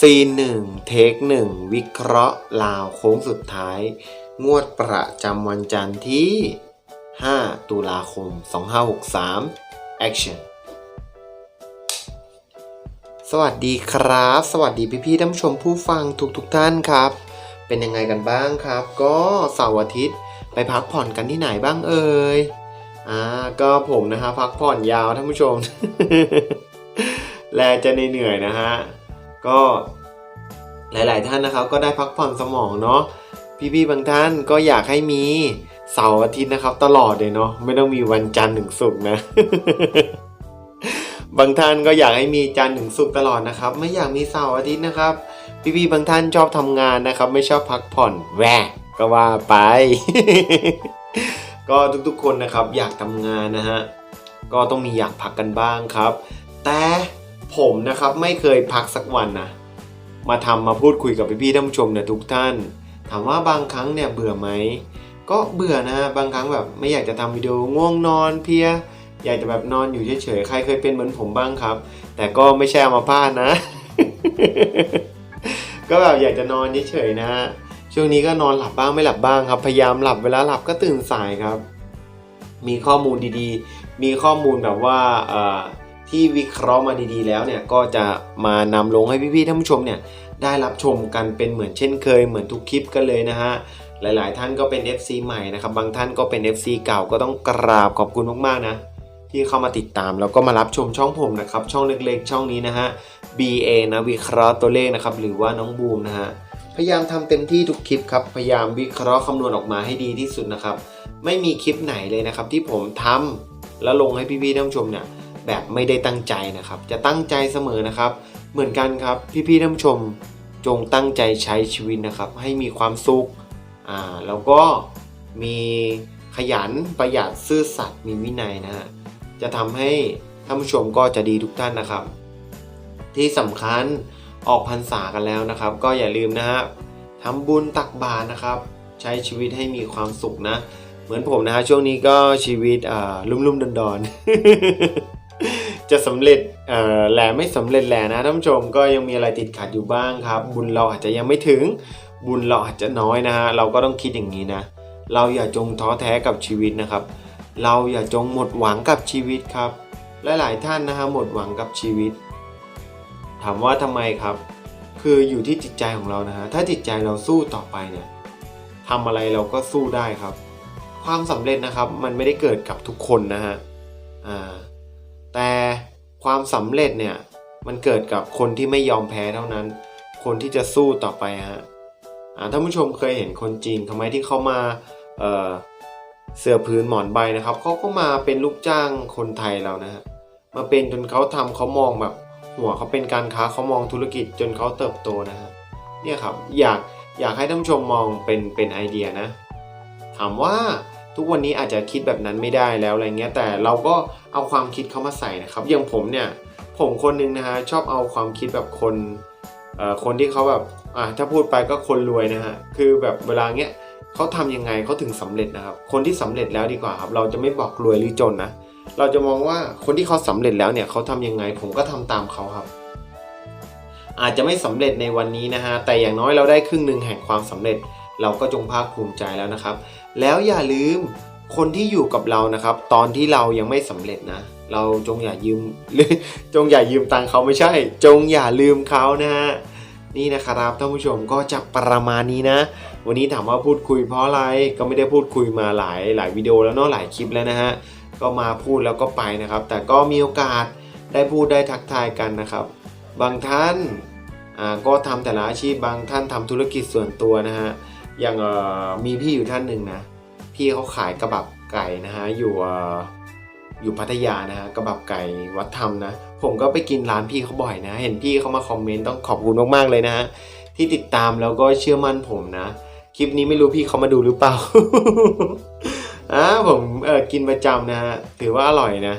ซีนหนึ่งเทคหนึ่งวิเคราะห์ลาวโค้งสุดท้าย งวดประจำวันจันทร์ที่ 5 ตุลาคม 2563 Action สวัสดีครับ สวัสดีพี่ๆท่านผู้ชมผู้ฟังทุกๆทท่านครับ เป็นยังไงกันบ้างครับ ก็เสาร์อาทิตย์ไปพักผ่อนกันที่ไหนบ้างเอ่ยอ่าก็ผมนะฮะพักผ่อนยาวท่านผู้ชม แลจะเหนื่อยๆนะฮะ ก็หลาย ๆ ท่านนะครับ ก็ได้พักผ่อนสมองเนาะพี่ ๆ บางท่านก็อยากให้มีเสาร์อาทิตย์นะครับ ตลอดเลยเนาะไม่ต้องมีวันจันทร์ถึงศุกร์นะ บางท่านก็อยากให้มีจันทร์ถึงศุกร์ตลอดนะครับ ไม่อยากมีเสาร์อาทิตย์นะครับ พี่ๆบางท่านชอบทำงานนะครับ ไม่ชอบพักผ่อนแหวกก็ว่าไป ก็ทุกๆคนนะครับ อยากทำงานนะฮะก็ต้องมีอยากพักกันบ้างครับ แต่ ผมนะครับไม่เคยพักสักวันนะมาทำมาพูดคุยกับพี่ๆท่านผู้ชมเนี่ยทุกท่าน ถามว่าบางครั้งเนี่ยเบื่อไหมก็เบื่อนะบางครั้งแบบไม่อยากจะทำวิดีโอง่วงนอนเพียอยากจะแบบนอนอยู่เฉยๆใครเคยเป็นเหมือนผมบ้างครับ แต่ก็ไม่ใช่มาพลาดนะ ก็แบบอยากจะนอนเฉยๆนะช่วงนี้ก็นอนหลับบ้างไม่หลับบ้างครับ พยายามหลับเวลาหลับก็ตื่นสายครับ มีข้อมูลดีๆ มีข้อมูลแบบว่าออ ที่วิเคราะห์มาดีๆแล้วเนี่ยก็จะมานำลงให้พี่ๆท่านผู้ชมเนี่ยได้รับชมกันเป็นเหมือนเช่นเคยเหมือนทุกคลิปกันเลยนะฮะหลายๆ ท่านก็เป็น FC ใหม่นะครับบางท่านก็เป็น FC เก่าก็ต้องกราบขอบคุณมากๆนะที่เข้ามาติดตามแล้วก็มารับชมช่องผมนะครับช่องเล็กๆ ช่องนี้นะฮะ BA นะวิเคราะห์ตัวเลขนะครับหรือว่าน้องบูมนะฮะพยายามทำเต็มที่ทุกคลิปครับพยายามวิเคราะห์คำนวณออกมาให้ดีที่สุดนะครับ ไม่มีคลิปไหนเลยนะครับที่ผมทำแล้วลงให้พี่ๆท่านผู้ชมเนี่ย แบบไม่ได้ตั้งใจนะครับ จะตั้งใจเสมอนะครับ เหมือนกันครับพี่ๆท่านผู้ชมจงตั้งใจใช้ชีวิตนะครับ ให้มีความสุขอ่าแล้วก็มีขยันประหยัดซื่อสัตย์มีวินัยนะฮะจะทำให้ท่านผู้ชมก็จะดีทุกท่านนะครับ ที่สำคัญออกพรรษากันแล้วนะครับ ก็อย่าลืมนะฮะทำบุญตักบาตรนะครับ ใช้ชีวิตให้มีความสุขนะ เหมือนผมนะฮะช่วงนี้ก็ชีวิตอ่าลุ่มๆดอนๆ จะสำเร็จเอ่อแหละไม่สำเร็จแหละนะท่านผู้ชมก็ยังมีอะไรติดขัดอยู่บ้างครับ บุญเราอาจจะยังไม่ถึง บุญเราอาจจะน้อยนะฮะเราก็ต้องคิดอย่างนี้นะ เราอย่าจงท้อแท้กับชีวิตนะครับ เราอย่าจงหมดหวังกับชีวิตครับหลายๆท่านนะฮะหมดหวังกับชีวิต ถามว่าทำไมครับ คืออยู่ที่จิตใจของเรานะฮะถ้าจิตใจเราสู้ต่อไปเนี่ยทำอะไรเราก็สู้ได้ครับ ความสำเร็จนะครับมันไม่ได้เกิดกับทุกคนนะฮะอ่า แต่ความสำเร็จเนี่ยมันเกิดกับคนที่ไม่ยอมแพ้เท่านั้น คนที่จะสู้ต่อไปฮะอ่าท่านผู้ชมเคยเห็นคนจีนทำไมที่เขามาเเสื้อพื้นหมอนใบนะครับเขาก็มาเป็นลูกจ้างคนไทยเรานะฮะมาเป็นจนเขาทำเขามองแบบหัวเขาเป็นการค้าเขามองธุรกิจจนเขาเติบโตนะฮะเนี่ยครับอยากอยากให้ท่านผู้ชมมองเป็นเป็นไอเดียนะ ถามว่า ทุกวันนี้อาจจะคิดแบบนั้นไม่ได้แล้วอะไรเงี้ยแต่เราก็เอาความคิดเข้ามาใส่นะครับอย่างผมเนี่ยผมคนหนึงนะฮะชอบเอาความคิดแบบคนเอ่อคนที่เขาแบบอะถ้าพูดไปก็คนรวยนะฮะคือแบบเวลาเงี้ยเขาทำยังไงเขาถึงสำเร็จนะครับ คนที่สำเร็จแล้วดีกว่าครับ เราจะไม่บอกรวยหรือจนนะเราจะมองว่าคนที่เขาสำเร็จแล้วเนี่ยเขาทำยังไง ผมก็ทำตามเขาครับ อาจจะไม่สำเร็จในวันนี้นะฮะแต่อย่างน้อยเราได้ครึ่งหนึ่งแห่งความสำเร็จ เราก็จงภาคภูมิใจแล้วนะครับ แล้วอย่าลืมคนที่อยู่กับเรานะครับ ตอนที่เรายังไม่สำเร็จนะ เราจงอย่ายืมจงอย่ายืมตังเขาไม่ใช่ จงอย่าลืมเขานะฮะนี่นะครับท่านผู้ชมก็จะประมาณนี้นะ วันนี้ถามว่าพูดคุยเพราะอะไรก็ไม่ได้พูดคุยมาหลายหลายวิดีโอแล้วเนาะหลายคลิปแล้วนะฮะก็มาพูดแล้วก็ไปนะครับ แต่ก็มีโอกาสได้พูดได้ทักทายกันนะครับ บางท่านก็ทำแต่ละอาชีพบางท่านทำธุรกิจส่วนตัวนะฮะ อย่างมีพี่อยู่ท่านหนึ่งนะพี่เขาขายกระบับไก่นะฮะอยู่อยู่พัทยานะฮะกระบับไก่วัดธรรมนะ ผมก็ไปกินร้านพี่เขาบ่อยนะ เห็นพี่เขามาคอมเมนต์ต้องขอบคุณมากๆเลยนะฮะที่ติดตามแล้วก็เชื่อมั่นผมนะ คลิปนี้ไม่รู้พี่เขามาดูหรือเปล่าอ่าผมเออกินประจำนะฮะถือว่าอร่อยนะ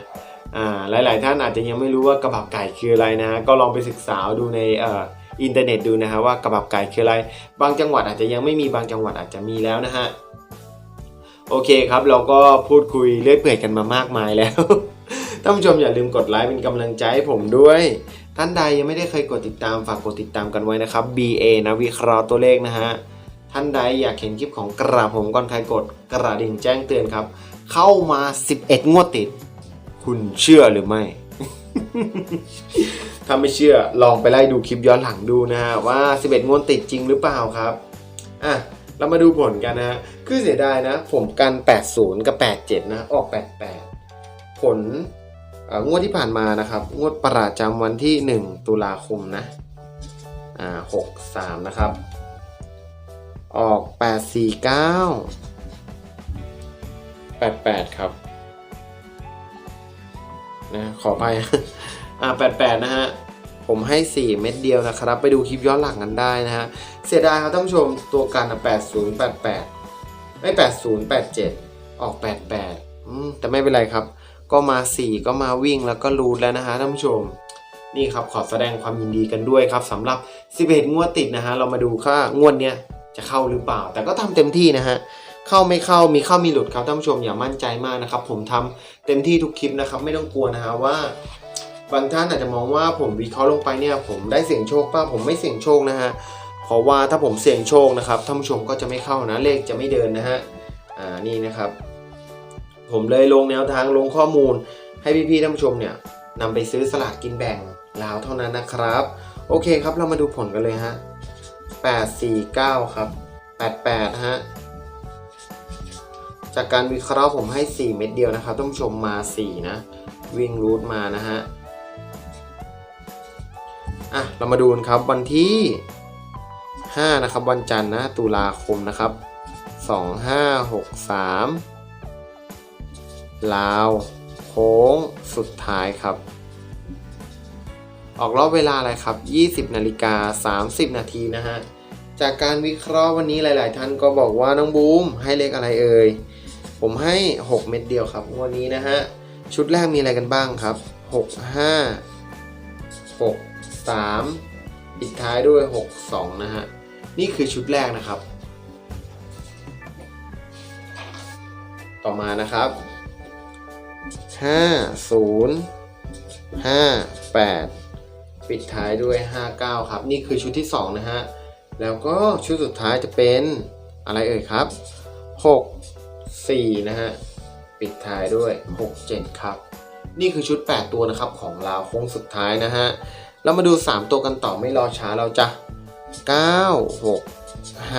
อ่าหลาย ๆ ท่านอาจจะยังไม่รู้ว่ากระบับไก่คืออะไรนะฮะก็ลองไปศึกษาดูในเอ่อ อินเทอร์เน็ตดูนะฮะว่ากระบับไก่คืออะไร บางจังหวัดอาจจะยังไม่มีบางจังหวัดอาจจะมีแล้วนะฮะโอเคครับเราก็พูดคุยเรื่อยเปื่อยกันมามากมายแล้วท่านผู้ชมอย่าลืมกดไลค์เป็นกำลังใจให้ผมด้วย ท่านใดยังไม่ได้เคยกดติดตามฝากกดติดตามกันไว้นะครับ BA นะวิเคราะห์ตัวเลขนะฮะท่านใดอยากเห็นคลิปของกระผมก่อนใครกดกระดิ่งแจ้งเตือนครับ เข้ามา 11 งวดติด คุณเชื่อหรือไม่ ถ้าไม่เชื่อลองไปไล่ดูคลิปย้อนหลังดูนะฮะว่า 11 งวดติดจริงหรือเปล่าครับอะเรามาดูผลกันนะฮะคือเสียดายนะ ผมกัน 80 กับ 87 นะ ออก 88 ผลงวดที่ผ่านมานะครับ งวดประจำวันที่ 1 ตุลาคมนะอ่า63 นะครับ ออก 849 88 ครับ นะขอไปอ่า88นะฮะ ผมให้ 4 เม็ดเดียวนะครับ ไปดูคลิปย้อนหลังกันได้นะฮะ เสียดายครับท่านผู้ชมตัวกันอะ80 88ไม่80 87ออก88อืมแต่ไม่เป็นไรครับ ก็มา 4 ก็มาวิ่งแล้วก็รูดแล้วนะฮะท่านผู้ชมนี่ครับขอแสดงความยินดีกันด้วยครับสำหรับ 11 งวดติดนะฮะเรามาดูค่างวดเนี้ยจะเข้าหรือเปล่า แต่ก็ทำเต็มที่นะฮะ เข้าไม่เข้ามีเข้ามีหลุดครับท่านผู้ชมอย่ามั่นใจมากนะครับ ผมทำเต็มที่ทุกคลิปนะครับ ไม่ต้องกลัวนะฮะว่า บางท่านอาจจะมองว่าผมวิเคราะห์ลงไปเนี่ย ผมได้เสี่ยงโชคป่ะผมไม่เสี่ยงโชคนะฮะเพราะว่าถ้าผมเสี่ยงโชคนะครับท่านผู้ชมก็จะไม่เข้านะเลขจะไม่เดินนะฮะอ่านี่นะครับ ผมเลยลงแนวทางลงข้อมูล ให้พี่ๆท่านผู้ชมเนี่ยนำไปซื้อสลากกินแบ่งลาวเท่านั้นนะครับ โอเคครับเรามาดูผลกันเลยฮะ849 ครับ 88 ฮะ จากการวิเคราะห์ผมให้ 4 เม็ดเดียวนะครับท่านผู้ชมมา 4 นะ วิ่งรูทมานะฮะ อะ เรามาดูนครับวันที่ 5 นะครับ วันจันทร์นะ ตุลาคมนะครับ 2563 ลาวโค้งสุดท้ายครับ ออกรอบเวลาอะไรครับ 20 นาฬิกา 30 นาทีนะฮะจากการวิเคราะห์วันนี้หลาย ๆ ท่านก็บอกว่าน้องบูมให้เลขอะไรเอ่ย ผมให้ 6 เม็ดเดียวครับงวันนี้นะฮะ ชุดแรกมีอะไรกันบ้างครับ 6 5 6 3 ปิดท้ายด้วย 6 2 นะฮะ นี่คือชุดแรกนะครับ ต่อมานะครับ 5 0 5 8 ปิดท้ายด้วย 59 ครับ นี่คือชุดที่ 2 นะฮะ แล้วก็ชุดสุดท้ายจะเป็นอะไรเอ่ยครับ 6 4 นะฮะ ปิดท้ายด้วย 6 7 ครับ นี่คือชุด 8 ตัวนะครับของลาวโค้งสุดท้ายนะฮะ เรามาดู 3 ตัวกันต่อไม่รอช้าเราจะ 9 6 5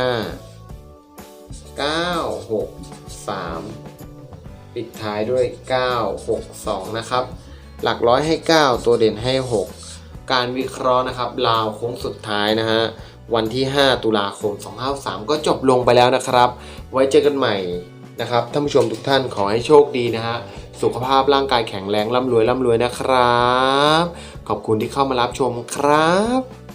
9 6 3 ปิดท้ายด้วย 9 6 2 นะครับ หลักร้อยให้ 9 ตัวเด่นให้ 6 การวิเคราะห์นะครับลาวโค้งสุดท้ายนะฮะวันที่ 5 ตุลาคม 2 5 3 ก็จบลงไปแล้วนะครับ ไว้เจอกันใหม่ นะครับท่านผู้ชมทุกท่านขอให้โชคดีนะฮะสุขภาพร่างกายแข็งแรงร่ำรวยร่ำรวยนะครับ ขอบคุณที่เข้ามารับชมครับ